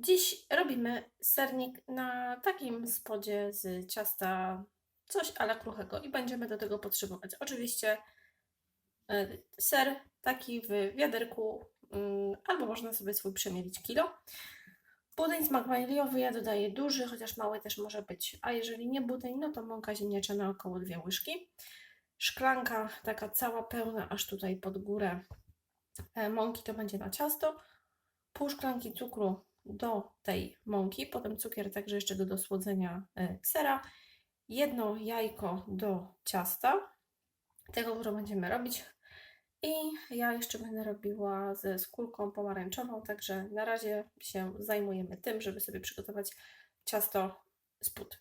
Dziś robimy sernik na takim spodzie z ciasta, coś ale kruchego i będziemy do tego potrzebować oczywiście e, ser taki w wiaderku, mm, albo można sobie swój przemielić kilo. Budyń smak waniliowy ja dodaję duży, chociaż mały też może być, a jeżeli nie budyń, no to mąka ziemniaczana około dwie łyżki. Szklanka taka cała pełna, aż tutaj pod górę e, mąki to będzie na ciasto. Pół szklanki cukru do tej mąki, potem cukier także jeszcze do dosłodzenia e, sera, jedno jajko do ciasta, tego, które będziemy robić. I ja jeszcze będę robiła ze skórką pomarańczową, także na razie się zajmujemy tym, żeby sobie przygotować ciasto z płód.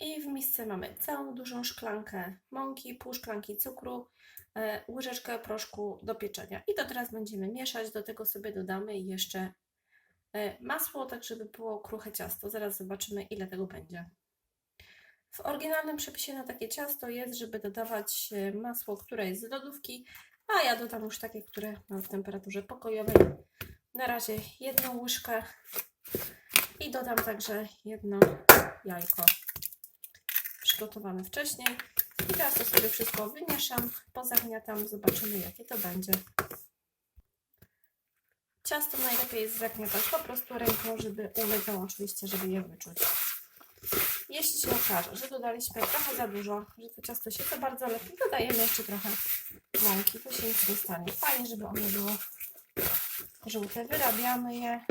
I w misce mamy całą dużą szklankę mąki, pół szklanki cukru, e, łyżeczkę proszku do pieczenia. I to teraz będziemy mieszać, do tego sobie dodamy jeszcze masło, tak żeby było kruche ciasto. Zaraz zobaczymy, ile tego będzie. W oryginalnym przepisie na takie ciasto jest, żeby dodawać e, masło, które jest z lodówki, a ja dodam już takie, które mam w temperaturze pokojowej. Na razie jedną łyżkę i dodam także jedno jajko przygotowane wcześniej. I teraz to sobie wszystko wymieszam, pozagniatam, zobaczymy jakie to będzie. Ciasto najlepiej jest zagniatać po prostu ręką, żeby uległo oczywiście, żeby je wyczuć. Jeśli się okaże, że dodaliśmy trochę za dużo, że to ciasto się to bardzo lepiej, dodajemy jeszcze trochę mąki, to się nie stanie. Fajnie, żeby one było żółte. Wyrabiamy je.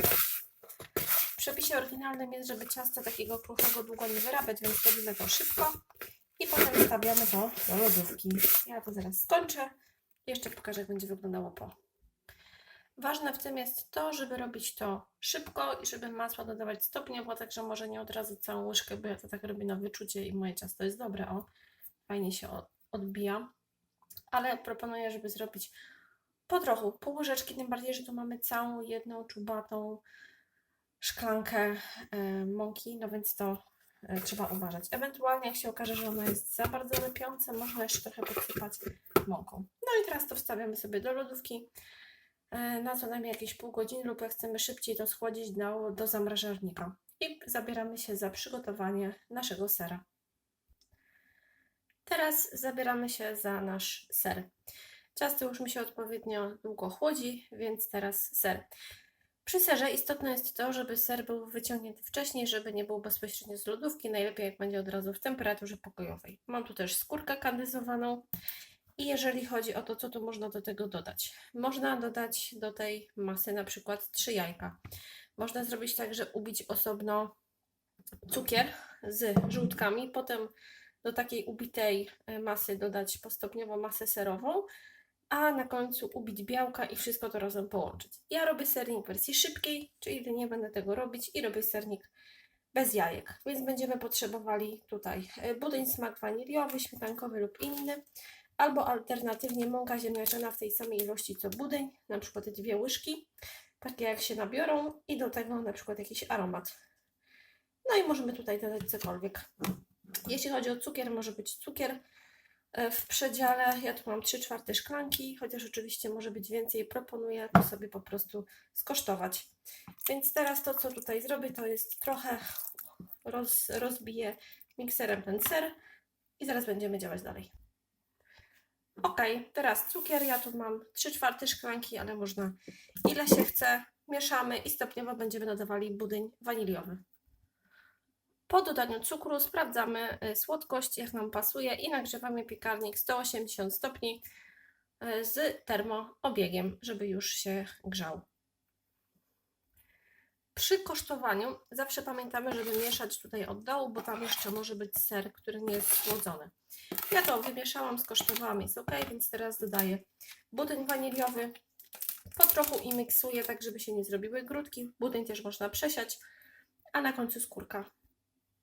W przepisie oryginalnym jest, żeby ciasto takiego kruchego długo nie wyrabiać, więc robimy to szybko i potem stawiamy to do lodówki. Ja to zaraz skończę. Jeszcze pokażę, jak będzie wyglądało po. Ważne w tym jest to, żeby robić to szybko i żeby masła dodawać stopniowo, także może nie od razu całą łyżkę, bo ja to tak robię na wyczucie i moje ciasto jest dobre, o, fajnie się odbija. Ale proponuję, żeby zrobić po trochu, pół łyżeczki, tym bardziej, że tu mamy całą jedną czubatą szklankę e, mąki, no więc to e, trzeba uważać. Ewentualnie jak się okaże, że ona jest za bardzo lepiąca, można jeszcze trochę podsypać mąką. No i teraz to wstawiamy sobie do lodówki. E, na co najmniej jakieś pół godziny lub jak chcemy szybciej to schłodzić do, do zamrażarnika. I zabieramy się za przygotowanie naszego sera. Teraz zabieramy się za nasz ser. Ciasto już mi się odpowiednio długo chłodzi, więc teraz ser. Przy serze istotne jest to, żeby ser był wyciągnięty wcześniej, żeby nie był bezpośrednio z lodówki, najlepiej jak będzie od razu w temperaturze pokojowej. Mam tu też skórkę kandyzowaną i jeżeli chodzi o to, co tu można do tego dodać, można dodać do tej masy na przykład 3 jajka. Można zrobić tak, że ubić osobno cukier z żółtkami, potem do takiej ubitej e, masy dodać postopniowo masę serową, a na końcu ubić białka i wszystko to razem połączyć. Ja robię sernik w wersji szybkiej, czyli nie będę tego robić i robię sernik bez jajek, więc będziemy potrzebowali tutaj e, budyń smak waniliowy, śmietankowy lub inny albo alternatywnie mąka ziemniaczana w tej samej ilości co budyń, na przykład dwie łyżki, takie jak się nabiorą i do tego na przykład jakiś aromat. No i możemy tutaj dodać cokolwiek. Jeśli chodzi o cukier, może być cukier e, w przedziale. Ja tu mam 3 czwarte szklanki, chociaż oczywiście może być więcej. Proponuję to sobie po prostu skosztować. Więc teraz to, co tutaj zrobię, to jest trochę roz, rozbiję mikserem ten ser i zaraz będziemy działać dalej. Ok, teraz cukier. Ja tu mam 3 czwarte szklanki, ale można ile się chce. Mieszamy i stopniowo będziemy dodawali budyń waniliowy. Po dodaniu cukru sprawdzamy y, słodkość, jak nam pasuje i nagrzewamy piekarnik 180 stopni y, z termoobiegiem, żeby już się grzał. Przy kosztowaniu zawsze pamiętamy, żeby mieszać tutaj od dołu, bo tam jeszcze może być ser, który nie jest schłodzony. Ja to wymieszałam, skosztowałam, jest ok, więc teraz dodaję budyń waniliowy. Po trochu i miksuję, tak żeby się nie zrobiły grudki. Budyń też można przesiać, a na końcu skórka.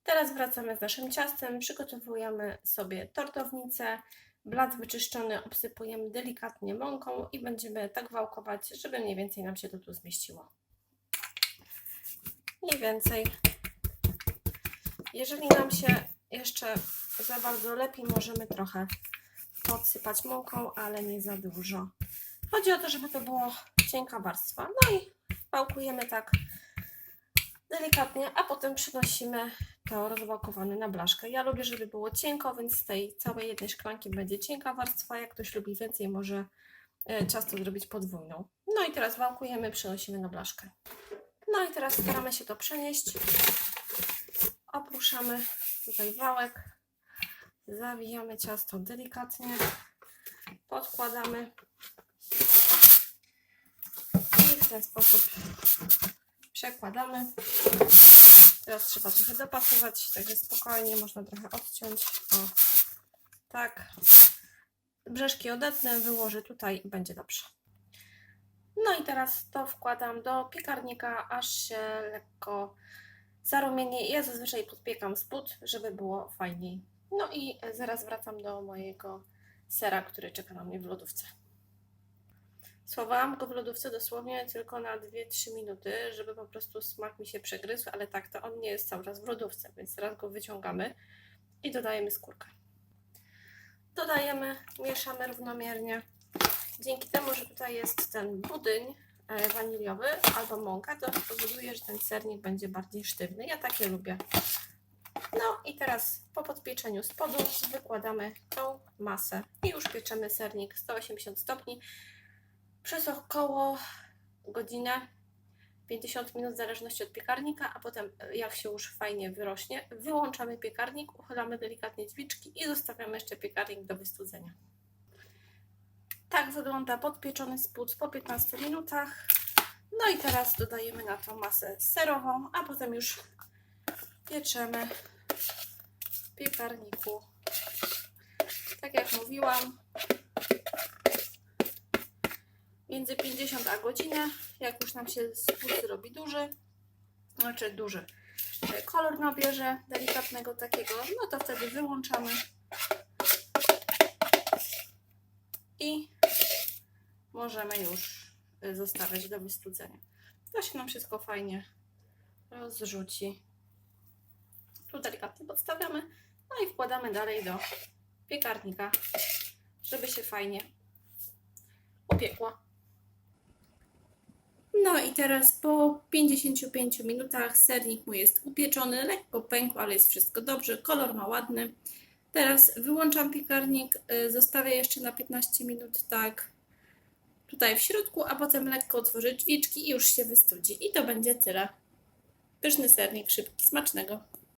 Teraz wracamy z naszym ciastem, przygotowujemy sobie tortownicę, blat wyczyszczony obsypujemy delikatnie mąką i będziemy tak wałkować, żeby mniej więcej nam się to tu zmieściło mniej więcej. Jeżeli nam się jeszcze za bardzo lepi, możemy trochę podsypać mąką, ale nie za dużo. Chodzi o to, żeby to było cienka warstwa. No i pałkujemy tak delikatnie, a potem przynosimy to rozwałkowane na blaszkę. Ja lubię, żeby było cienko, więc z tej całej jednej szklanki będzie cienka warstwa. Jak ktoś lubi więcej, może e, ciasto zrobić podwójną. No i teraz wałkujemy, przynosimy na blaszkę. No i teraz staramy się to przenieść. Opruszamy tutaj wałek. Zawijamy ciasto delikatnie. Podkładamy. I w ten sposób przekładamy. Teraz trzeba trochę dopasować, także spokojnie można trochę odciąć. O, tak. Brzeszki odetnę, wyłożę tutaj i będzie dobrze. No i teraz to wkładam do piekarnika, aż się lekko zarumieni. Ja zazwyczaj podpiekam spód, żeby było fajniej. No i zaraz wracam do mojego sera, który czeka na mnie w lodówce. Schowałam go w lodówce dosłownie tylko na 2-3 minuty, żeby po prostu smak mi się przegryzł, ale tak, to on nie jest cały czas w lodówce, więc teraz go wyciągamy i dodajemy skórkę. Dodajemy, mieszamy równomiernie. Dzięki temu, że tutaj jest ten budyń e, waniliowy albo mąka, to powoduje, że ten sernik będzie bardziej sztywny. Ja takie lubię. No i teraz po podpieczeniu spodu wykładamy tą masę i już pieczemy sernik 180 stopni przez około godzinę 50 minut w zależności od piekarnika, a potem e, jak się już fajnie wyrośnie, wyłączamy piekarnik, uchylamy delikatnie drzwiczki i zostawiamy jeszcze piekarnik do wystudzenia. Tak wygląda podpieczony spód po 15 minutach. No i teraz dodajemy na tą masę serową, a potem już pieczemy w piekarniku. Tak jak mówiłam, między 50 a godzinę, jak już nam się spód zrobi duży, znaczy duży, kolor nabierze delikatnego takiego, no to wtedy wyłączamy i możemy już e, zostawiać do wystudzenia. To się nam wszystko fajnie rozrzuci. Tu delikatnie podstawiamy, no i wkładamy dalej do piekarnika, żeby się fajnie upiekła. No i teraz po 55 minutach sernik mój jest upieczony, lekko pękł, ale jest wszystko dobrze, kolor ma ładny. Teraz wyłączam piekarnik, y, zostawię jeszcze na 15 minut tak tutaj w środku, a potem lekko otworzę drzwiczki i już się wystudzi. I to będzie tyle. Pyszny sernik, szybki, smacznego.